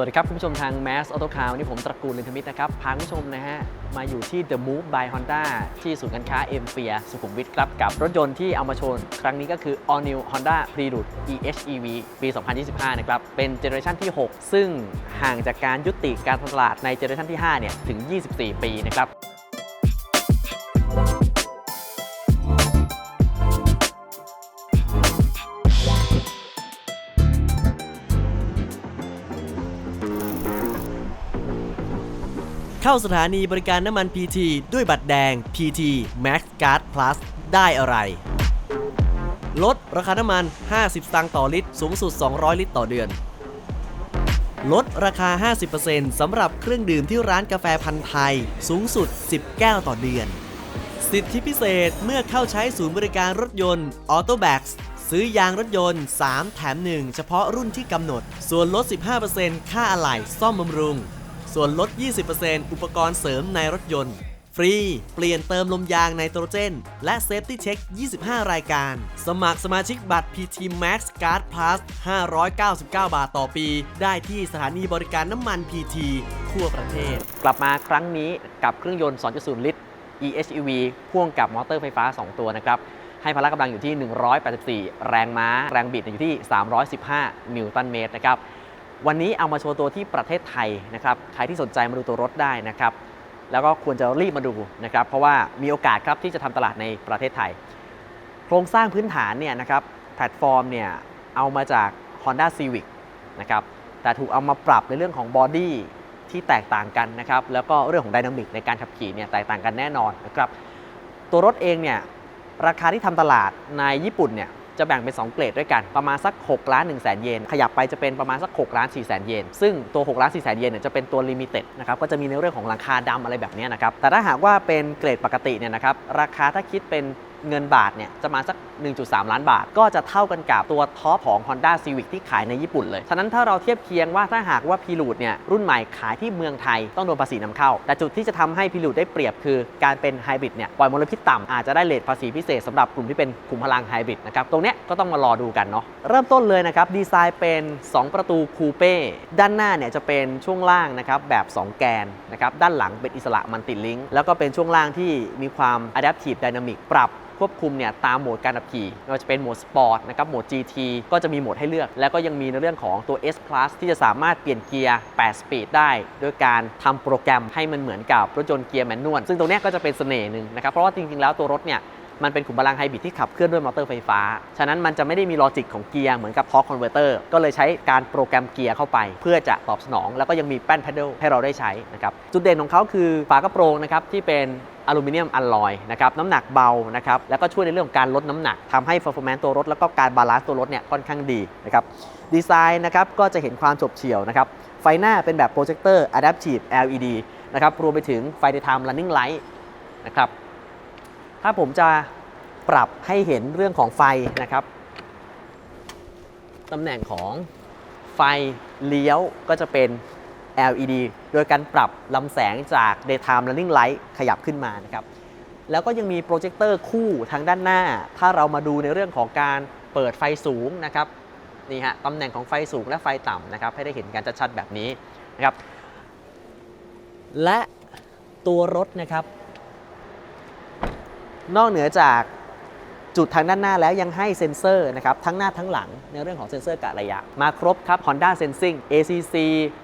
วัสดีครับ คุณผู้ชมทาง Mass Auto Car วันนี้ผมตระกูลลินทมิตรนะครับ พาคุณผู้ชมนะฮะ มาอยู่ที่ The Move by Honda ที่ศูนย์การค้าเอ็มเปียสุขุมวิทครับ กับรถยนต์ที่เอามาโชว์ครั้งนี้ก็คือ All New Honda Prelude EHEV ปี 2025 นะครับ เป็นเจเนอเรชันที่ 6 ซึ่งห่างจากการยุติการตลาดในเจเนอเรชันที่ 5 เนี่ย ถึง 24 ปีนะครับ เข้าสถานีบริการน้ำมัน PT ด้วยบัตรแดง PT Max Card Plus ได้อะไร ลดราคาน้ำมัน 50 สตางค์ต่อลิตร สูงสุด 200 ลิตรต่อเดือน ลดราคา 50%สำหรับเครื่องดื่มที่ร้านกาแฟพันธ์ไทย สูงสุด 10 แก้วต่อเดือน สิทธิพิเศษเมื่อเข้าใช้ศูนย์บริการรถยนต์ Auto b a x ซื้อยางรถยนต์ 3 แถม 1 เฉพาะรุ่นที่กำหนด ส่วนลด 15%ค่าอะไหล่ซ่อมบำรุง ส่วนลด 20%อุปกรณ์เสริมในรถยนต์ ฟรี เปลี่ยนเติมลมยางไนโตรเจน และเซฟตี้เช็ค 25 รายการ สมัครสมาชิกบัตร PT Max Card Plus 599 บาทต่อปี ได้ที่สถานีบริการน้ำมัน PT ทั่วประเทศ กลับมาครั้งนี้กับเครื่องยนต์ 2.0 ลิตร EHEV พ่วงกับมอเตอร์ไฟฟ้า 2 ตัวนะครับ ให้พละกำลังอยู่ที่ 184 แรงม้า แรงบิดอยู่ที่ 315 นิวตันเมตรนะครับ วันนี้เอามาโชว์ตัวที่ประเทศไทยนะครับ ใครที่สนใจมาดูตัวรถได้นะครับ แล้วก็ควรจะรีบมาดูนะครับ เพราะว่ามีโอกาสครับที่จะทำตลาดในประเทศไทย โครงสร้างพื้นฐานเนี่ยนะครับ แพลตฟอร์มเนี่ยเอามาจาก Honda Civic นะครับ แต่ถูกเอามาปรับในเรื่องของบอดี้ที่แตกต่างกันนะครับ แล้วก็เรื่องของไดนามิกในการขับขี่เนี่ยแตกต่างกันแน่นอนนะครับ ตัวรถเองเนี่ยราคาที่ทำตลาดในญี่ปุ่นเนี่ย จะแบ่งเป็น 2 เกรดด้วยกัน ประมาณสัก6ล้าน1แสนเยน ขยับไปจะเป็นประมาณสัก6ล้าน4แสนเยน ซึ่งตัว6ล้าน4แสนเยนเนี่ยจะเป็นตัวลิมิเต็ดนะครับ ก็จะมีในเรื่องของราคาดำอะไรแบบนี้นะครับ แต่ถ้าหากว่าเป็นเกรดปกติเนี่ยนะครับ ราคาถ้าคิดเป็น เงินบาทเนี่ยจะมาสัก 1.3 ล้านบาท ก็จะเท่ากันกับตัวท็อปของ Honda Civic ที่ขายในญี่ปุ่นเลย ฉะนั้นถ้าเราเทียบเคียงว่าถ้าหากว่า p r e l u d e เนี่ยรุ่นใหม่ขายที่เมืองไทยต้องโดนภาษีนำเข้า แต่จุดที่จะทำให้ p r e l u d e ได้เปรียบคือการเป็นไฮบริดเนี่ยปล่อยมลพิษต่ำอาจจะได้เลทภาษีพิเศษสำหรับกลุ่มที่เป็นกลุ่มพลังไฮบริดนะครับตรงเนี้ยก็ต้องมารอดูกันเนาะเริ่มต้นเลยนะครับดีไซน์เป็น 2 ประตูคูเป้ด้านหน้าเนี่ยจะเป็นช่วงล่างนะครับแบบ 2 แกนนะครับด้านหลังเป็นอิสระมันติลิงก์แล้วก็เป็นช่วงล่างที่มีความ Adaptive Dynamic ปรับ ควบคุมเนี่ยตามโหมดการขับขี่ไม่ว่าจะเป็นโหมดสปอร์ตนะครับโหมด GT ก็จะมีโหมดให้เลือก แล้วก็ยังมีในเรื่องของตัว S Plus ที่จะสามารถเปลี่ยนเกียร์ 8 สปีดได้ด้วยการทำโปรแกรมให้มันเหมือนกับรถยนต์เกียร์แมนนวลซึ่งตรงเนี้ยก็จะเป็นเสน่ห์หนึ่งนะครับเพราะว่าจริงๆแล้วตัวรถเนี่ย มันเป็นขุมพลังไฮบริดที่ขับเคลื่อนด้วยมอเตอร์ไฟฟ้า ฉะนั้นมันจะไม่ได้มีลอจิกของเกียร์เหมือนกับทอร์คคอนเวอร์เตอร์ก็เลยใช้การโปรแกรมเกียร์เข้าไป เพื่อจะตอบสนอง แล้วก็ยังมีแป้น p พด d ลให้เราได้ใช้นะครับจุดเด่นของเขาคือฝากระโปรงนะครับที่เป็นอลูมิเนียมอัลลอยนะครับน้ำหนักเบานะครับแล้วก็ช่วยในเรื่องของการลดน้ำหนักทำให้ performance ตัวรถ แล้วก็การบาลานซ์ตัวรถเนี่ยค่อนข้างดีนะครับดีไซน์นะครับก็จะเห็นความฉบเฉี่ยวนะครับไฟหน้าเป็นแบบโปรเจคเตอร์ adaptive LED นะครับรวมไปถึงไฟ daytime running light นะครับ ถ้าผมจะปรับให้เห็นเรื่องของไฟนะครับตำแหน่งของไฟเลี้ยวก็จะเป็น LED โดยการปรับลำแสงจาก daytime running light ขยับขึ้นมานะครับ แล้วก็ยังมีโปรเจคเตอร์คู่ทางด้านหน้า ถ้าเรามาดูในเรื่องของการเปิดไฟสูงนะครับนี่ฮะตำแหน่งของไฟสูงและไฟต่ำนะครับ ให้ได้เห็นกันชัดๆแบบนี้นะครับ และตัวรถนะครับ นอกเหนือจากจุดทางด้านหน้าแล้วยังให้เซ็นเซอร์นะครับทั้งหน้าทั้งหลังในเรื่องของเซ็นเซอร์กะระยะ มาครบครับ Honda Sensing ACC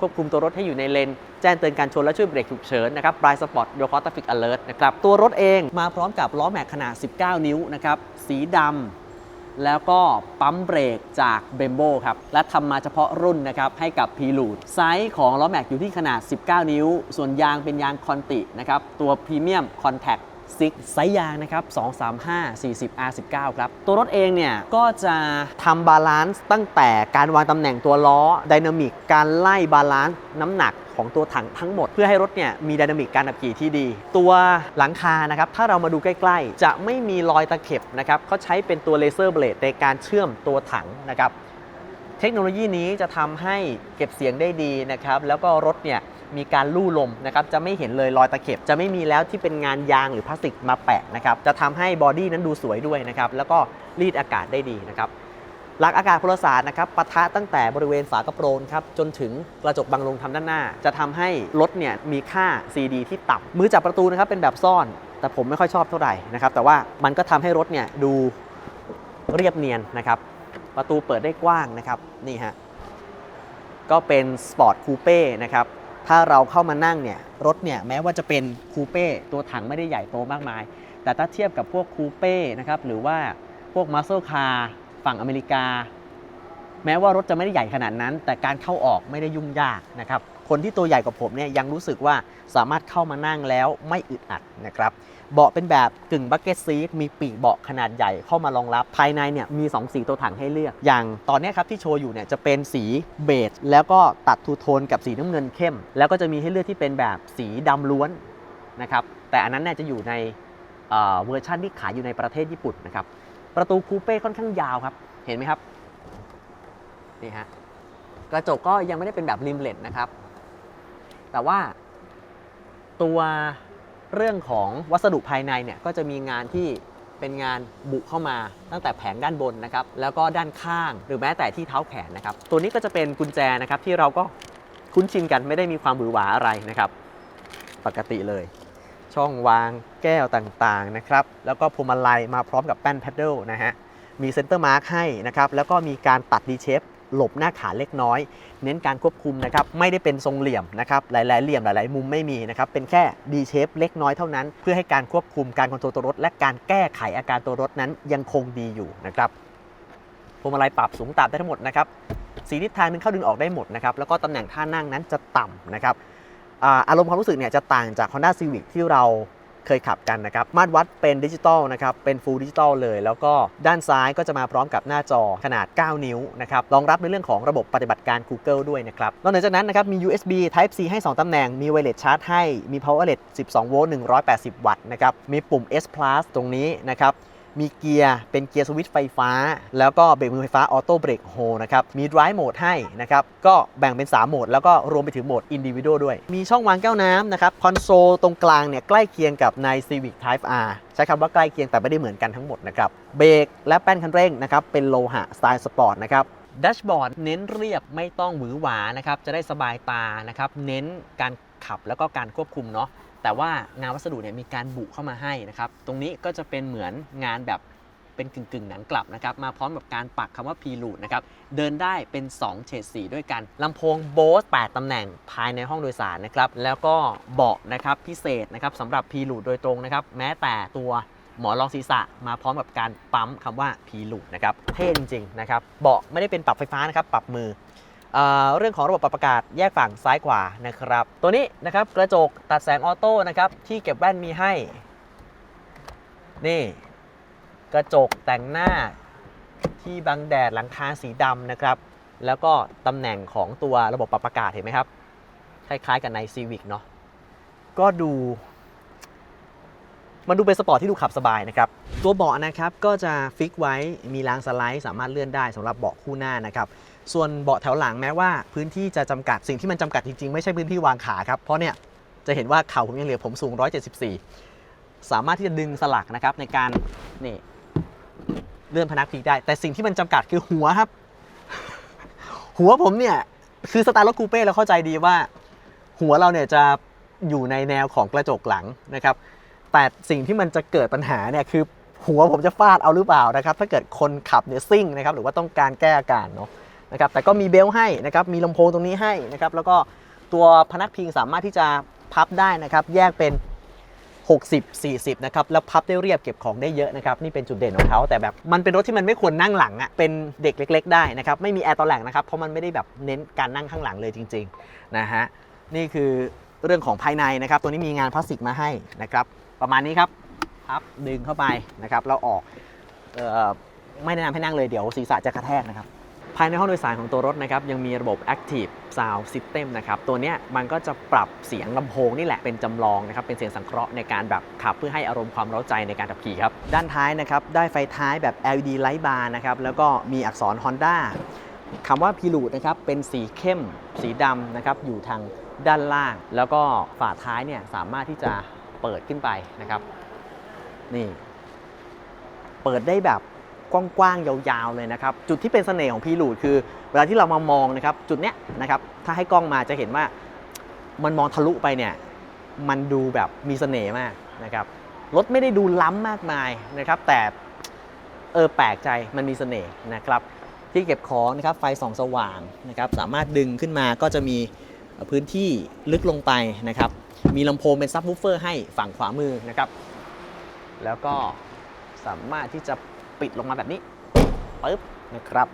ควบคุมตัวรถให้อยู่ในเลน แจ้งเตือนการชนและช่วยเบรกฉุกเฉินนะครับปลายสปอร์ตโยคอตาฟิกอเลิร์ตนะครับตัวรถเองมาพร้อมกับล้อแม็กขนาด 19 นิ้วนะครับสีดำแล้วก็ปั๊มเบรกจากเบมโบครับและทำมาเฉพาะรุ่นนะครับให้กับพีลูดไซส์ของล้อแม็กอยู่ที่ขนาด 19 นิ้ว ส่วนยางเป็นยางคอนตินะครับตัวพรีเมียมคอนแทค 6ไซส์ยางนะครับ235 40 R19 ครับ ตัวรถเองเนี่ย ก็จะทำบาลานซ์ตั้งแต่การวางตำแหน่งตัวล้อดินามิกการไล่บาลานซ์น้ำหนักของตัวถังทั้งหมดเพื่อให้รถเนี่ยมีดินามิกการขับขี่ที่ดี ตัวหลังคานะครับถ้าเรามาดูใกล้ๆ จะไม่มีรอยตะเข็บนะครับเขาใช้เป็นตัวเลเซอร์เบลดในการเชื่อมตัวถังนะครับเทคโนโลยีนี้จะทำให้เก็บเสียงได้ดีนะครับแล้วก็รถเนี่ย มีการลู่ลมนะครับจะไม่เห็นเลยรอยตะเข็บ จะไม่มีแล้วที่เป็นงานยางหรือพลาสติกมาแปะนะครับจะทำให้บอดี้นั้นดูสวยด้วยนะครับแล้วก็รีดอากาศได้ดีนะครับหลักอากาศพลศาสตร์นะครับปะทะตั้งแต่บริเวณฝากระโปรงครับจนถึงกระจกบังลมทำด้านหน้า จะทำให้รถเนี่ยมีค่า CD ที่ต่ำมือจับประตูนะครับเป็นแบบซ่อน แต่ผมไม่ค่อยชอบเท่าไหร่นะครับแต่ว่ามันก็ทำให้รถเนี่ยดูเรียบเนียนนะครับประตูเปิดได้กว้างนะครับนี่ฮะก็เป็นสปอร์ตคูเป้นะครับ ถ้าเราเข้ามานั่งเนี่ยรถเนี่ยแม้ว่าจะเป็นคูเป้ตัวถังไม่ได้ใหญ่โตมากมาย แต่ถ้าเทียบกับพวกคูเป้นะครับหรือว่าพวกมาสเซ e คาร์ฝั่งอเมริกา แม้ว่ารถจะไม่ได้ใหญ่ขนาดนั้น แต่การเข้าออกไม่ได้ยุ่งยากนะครับ คนที่ตัวใหญ่กว่าผมเนี่ยยังรู้สึกว่าสามารถเข้ามานั่งแล้วไม่อึดอัดนะครับเบาะเป็นแบบกึ่งบักเก็ตซีทมีปีกเบาะขนาดใหญ่เข้ามารองรับภายในเนี่ยมี 2 สีตัวถังให้เลือก อย่างตอนนี้ครับที่โชว์อยู่เนี่ยจะเป็นสีเบจแล้วก็ตัดทูโทนกับสีน้ำเงินเข้ม แล้วก็จะมีให้เลือกที่เป็นแบบสีดำล้วนนะครับแต่อันนั้นเนี่ยจะอยู่ในเเวอร์ชันที่ขายอยู่ในประเทศญี่ปุ่นนะครับประตูคูเป้ค่อนข้างยาวครับ เห็นไหมครับนี่ฮะกระจกก็ยังไม่ได้เป็นแบบริมเลดนะครับ แต่ว่าตัวเรื่องของวัสดุภายในเนี่ยก็จะมีงานที่เป็นงานบุเข้ามาตั้งแต่แผงด้านบนนะครับ แล้วก็ด้านข้างหรือแม้แต่ที่เท้าแขนนะครับ ตัวนี้ก็จะเป็นกุญแจนะครับที่เราก็คุ้นชินกันไม่ได้มีความหวือหวาอะไรนะครับ ปกติเลย ช่องวางแก้วต่างๆนะครับ แล้วก็พวงมาลัยมาพร้อมกับแป้นแพดเดิลนะฮะมีเซนเตอร์มาร์คให้นะครับ แล้วก็มีการตัดดีเชฟ หลบหน้าขาเล็กน้อย เน้นการควบคุมนะครับไม่ได้เป็นทรงเหลี่ยมนะครับหลาย ๆ เหลี่ยมหลาย ๆ มุมไม่มีนะครับเป็นแค่ดีเชฟเล็กน้อยเท่านั้น เพื่อให้การควบคุมการคอนโทรลตัวรถ และการแก้ไขอาการตัวรถนั้นยังคงดีอยู่นะครับพวงมาลัยปรับสูงต่ำได้ทั้งหมดนะครับสีทิศทางดึงเข้าดึงออกได้หมดนะครับแล้วก็ตำแหน่งท่านั่งนั้นจะต่ำนะครับอ่าอารมณ์ความรู้สึกเนี่ยจะต่างจาก Honda Civic ที่เรา เคยขับกันนะครับ มาตรวัดเป็นดิจิตอลนะครับ เป็นฟูลดิจิตอลเลย แล้วก็ด้านซ้ายก็จะมาพร้อมกับหน้าจอขนาด 9 นิ้วนะครับ รองรับในเรื่องของระบบปฏิบัติการ Google ด้วยนะครับ นอกจากนั้นนะครับ มี USB Type C ให้ 2 ตำแหน่ง มีไวเลสชาร์จให้ มี Power Outlet 12 โวลต์ 180 วัตต์นะครับ มีปุ่ม S Plus ตรงนี้นะครับ มีเกียร์เป็นเกียร์สวิตช์ไฟฟ้า แล้วก็เบรกมือไฟฟ้าออโต้เบรกโฮนะครับ มี Drive Mode ให้นะครับ ก็แบ่งเป็น 3 โหมด แล้วก็รวมไปถึงโหมด Individual ด้วย มีช่องวางแก้วน้ำนะครับ คอนโซลตรงกลางเนี่ยใกล้เคียงกับใน Civic Type R ใช้คำว่าใกล้เคียงแต่ไม่ได้เหมือนกันทั้งหมดนะครับ เบรกและแป้นคันเร่งนะครับเป็นโลหะสไตล์สปอร์ตนะครับแดชบอร์ดเน้นเรียบไม่ต้องหวือหวานะครับจะได้สบายตานะครับเน้นการขับแล้วก็การควบคุมเนาะ แต่ว่างานวัสดุเนี่ยมีการบุเข้ามาให้นะครับ ตรงนี้ก็จะเป็นเหมือนงานแบบเป็นกึ่งกึ่งๆหนังกลับนะครับ มาพร้อมกับการปักคำว่า p ีลูดนะครับ เดินได้เป็น 2 เฉดสีด้วยกันลำโพงโบส8ตำแหน่งภายในห้องโดยสารนะครับ แล้วก็เบาะนะครับพิเศษนะครับสำหรับ p ีลูดโดยตรงนะครับ แม้แต่ตัวหมอนรองศีรษะมาพร้อมกับการปั๊มคำว่า p ีลูดนะครับ เท่จริงๆนะครับ เบาะไม่ได้เป็นปรับไฟฟ้านะครับ ปรับมือ เรื่องของระบบปรับอากาศแยกฝั่งซ้ายขวานะครับ ตัวนี้นะครับกระจกตัดแสงออโต้นะครับที่เก็บแว่นมีให้ นี่ กระจกแต่งหน้าที่บังแดดหลังคาสีดำนะครับ แล้วก็ตำแหน่งของตัวระบบปรับอากาศเห็นไหมครับ คล้ายๆกับใน Civic เนาะก็ดูมันดูเป็นสปอร์ตที่ดูขับสบายนะครับ ตัวเบาะนะครับก็จะฟิกไว้มีรางสไลด์สามารถเลื่อนได้สำหรับเบาะคู่หน้านะครับ ส่วนเบาะแถวหลังแม้ว่าพื้นที่จะจำกัดสิ่งที่มันจำกัดจริงๆ ไม่ใช่พื้นที่วางขาครับ เพราะเนี่ยจะเห็นว่าเข่าผมยังเหลือผมสูง 174 สามารถที่จะดึงสลักนะครับในการนี่เลื่อนพนักพิงได้ แต่สิ่งที่มันจำกัดคือหัวครับ หัวผมเนี่ยคือสไตล์รถคูเป้เราเข้าใจดีว่า หัวเราเนี่ยจะอยู่ในแนวของกระจกหลังนะครับ แต่สิ่งที่มันจะเกิดปัญหาเนี่ยคือหัวผมจะฟาดเอาหรือเปล่านะครับ ถ้าเกิดคนขับเนี่ยซิ่งนะครับ หรือว่าต้องการแก้อาการเนาะ นะครับแต่ก็มีเบลต์ให้นะครับมีลำโพงตรงนี้ให้นะครับแล้วก็ตัวพนักพิงสามารถที่จะพับได้นะครับแยกเป็น 60 40นะครับแล้วพับได้เรียบเก็บของได้เยอะนะครับนี่เป็นจุดเด่นของเขาแต่แบบมันเป็นรถที่มันไม่ควรนั่งหลังอะ่ะเป็นเด็กเล็ก ๆ ได้นะครับไม่มีแอร์ตอนหลังนะครับเพราะมันไม่ได้แบบเน้นการนั่งข้างหลังเลยจริงๆนะฮะนี่คือเรื่องของภายในนะครับ ตัวนี้มีงานพลาสติกมาให้นะครับ ประมาณนี้ครับพับดึงเข้าไปนะครับแล้วออกออไม่แนะนำให้นั่งเลยเดี๋ยวศีรษะจะกระแทกนะครับ ภายในห้องโดยสารของตัวรถนะครับยังมีระบบ Active Sound System นะครับตัวนี้มันก็จะปรับเสียงลำโพงนี่แหละเป็นจำลองนะครับเป็นเสียงสังเคราะห์ในการแบบขับเพื่อให้อารมณ์ความเร้าใจในการขับขี่ครับด้านท้ายนะครับได้ไฟท้ายแบบ LED Light Bar นะครับแล้วก็มีอักษร Honda คำว่าพิลูดนะครับเป็นสีเข้ม สีดำนะครับอยู่ทางด้านล่าง แล้วก็ฝาท้ายเนี่ยสามารถที่จะเปิดขึ้นไปนะครับ นี่ เปิดได้แบบ กว้างๆ ยาวๆ เลยนะครับ จุดที่เป็นเสน่ห์ของพีรูดคือ เวลาที่เรามามองนะครับ จุดเนี้ยนะครับ ถ้าให้กล้องมาจะเห็นว่ามันมองทะลุไปเนี่ย มันดูแบบมีเสน่ห์มากนะครับ รถไม่ได้ดูล้ำมากมายนะครับ แต่เออแปลกใจมันมีเสน่ห์นะครับ ที่เก็บของนะครับ ไฟส่องสว่างนะครับ สามารถดึงขึ้นมาก็จะมีพื้นที่ลึกลงไปนะครับ มีลำโพงเป็นซับวูฟเฟอร์ให้ฝั่งขวามือนะครับ แล้วก็สามารถที่จะ ปิดลงมาแบบนี้ปึ๊บนะครับ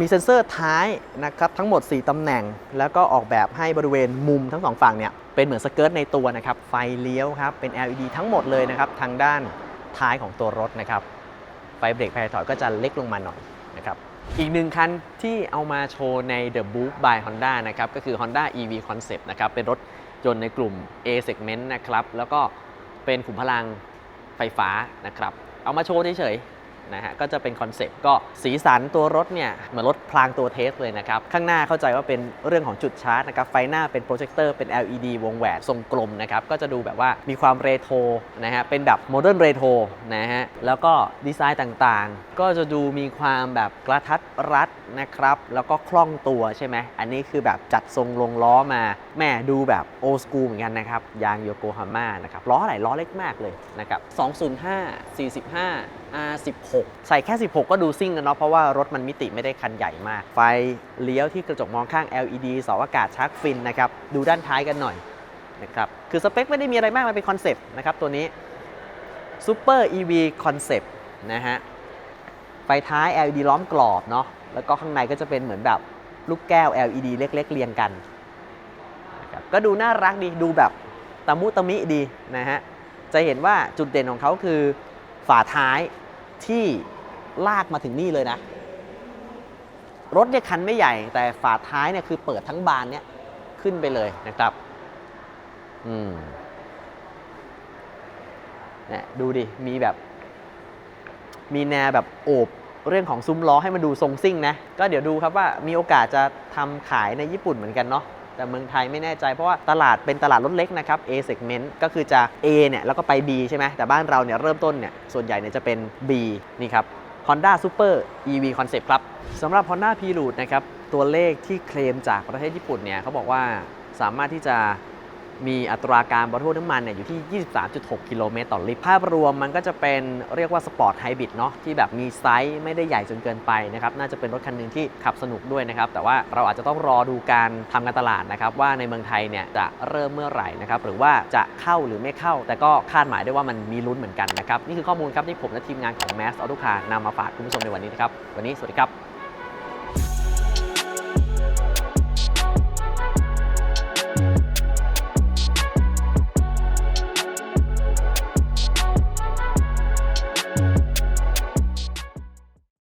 มีเซ็นเซอร์ท้ายนะครับทั้งหมด 4 ตำแหน่ง แล้วก็ออกแบบให้บริเวณมุมทั้งสองฝั่งเนี่ยเป็นเหมือนสเกิร์ตในตัวนะครับ ไฟเลี้ยวครับเป็น LED ทั้งหมดเลยนะครับ ทางด้านท้ายของตัวรถนะครับ ไฟเบรกภายถอยก็จะเล็กลงมาหน่อยนะครับอีกหนึ่งคันที่เอามาโชว์ใน The Boot by Honda นะครับก็คือ Honda EV Concept นะครับเป็นรถยนต์ในกลุ่ม A segment นะครับแล้วก็เป็นขุมพลังไฟฟ้านะครับ เอามาโชว์เฉย นะฮะก็จะเป็นคอนเซปต์ก็สีสันตัวรถเนี่ยเหมือนรถพลางตัวเทสเลยนะครับ ข้างหน้าเข้าใจว่าเป็นเรื่องของจุดชาร์จนะครับ ไฟหน้าเป็นโปรเจคเตอร์เป็น LED วงแหวนทรงกลมนะครับ ก็จะดูแบบว่ามีความเรโทรนะฮะเป็นแบบโมเดิร์นเรโทรนะฮะแล้วก็ดีไซน์ต่างๆ ก็จะดูมีความแบบกระทัดรัดนะครับ แล้วก็คล่องตัวใช่ไหมอันนี้คือแบบจัดทรงลงล้อมาแม่ดูแบบโอสกูเหมือนกันนะครับยางโยโกฮาม่านะครับล้อไหนล้อเล็กมากเลยนะครับ205 45 R16 ใส่แค่ 16 ก็ดูซิ่งกันเนาะเพราะว่ารถมันมิติไม่ได้คันใหญ่มาก ไฟเลี้ยวที่กระจกมองข้าง LED เสาอากาศชาร์จฟินนะครับดูด้านท้ายกันหน่อยนะครับคือสเปคไม่ได้มีอะไรมากมันเป็นคอนเซปต์นะครับตัวนี้ Super EV Concept นะฮะไฟท้าย LED ล้อมกรอบเนาะแล้วก็ข้างในก็จะเป็นเหมือนแบบลูกแก้ว LED เล็ก ๆ เรียงกันนะครับก็ดูน่ารักดีดูแบบตะมุตะมิดีนะฮะจะเห็นว่าจุดเด่นของเขาคือฝาท้าย ที่ลากมาถึงนี่เลยนะ รถเนี่ยคันไม่ใหญ่ แต่ฝาท้ายเนี่ยคือเปิดทั้งบานเนี่ยขึ้นไปเลยนะครับอืมเนี่ยดูดิ มีแบบ มีแนวแบบโอบเรื่องของซุ้มล้อให้มันดูทรงซิ่งนะ ก็เดี๋ยวดูครับว่ามีโอกาสจะทำขายในญี่ปุ่นเหมือนกันเนาะ แต่เมืองไทยไม่แน่ใจเพราะว่าตลาดเป็นตลาดรถเล็กนะครับ A segment ก็คือจะ A เนี่ยแล้วก็ไป B ใช่ไหมแต่บ้านเราเนี่ยเริ่มต้นเนี่ยส่วนใหญ่เนี่ยจะเป็น B นี่ครับ Honda Super EV Concept ครับสำหรับ Honda p r o o t นะครับตัวเลขที่เคลมจากประเทศญี่ปุ่นเนี่ยเขาบอกว่าสามารถที่จะ มีอัตราการบริโภคน้ำมันเนี่ยอยู่ที่ 23.6 กิโลเมตรต่อลิตร ภาพรวมมันก็จะเป็นเรียกว่าสปอร์ตไฮบริดเนาะที่แบบมีไซส์ไม่ได้ใหญ่จนเกินไปนะครับ น่าจะเป็นรถคันหนึ่งที่ขับสนุกด้วยนะครับ แต่ว่าเราอาจจะต้องรอดูการทำการตลาดนะครับ ว่าในเมืองไทยเนี่ยจะเริ่มเมื่อไหร่นะครับ หรือว่าจะเข้าหรือไม่เข้า แต่ก็คาดหมายได้ว่ามันมีลุ้นเหมือนกันนะครับ นี่คือข้อมูลครับที่ผมและทีมงานของ Mass Auto Car นำมาฝากคุณผู้ชมในวันนี้นะครับ วันนี้สวัสดีครับ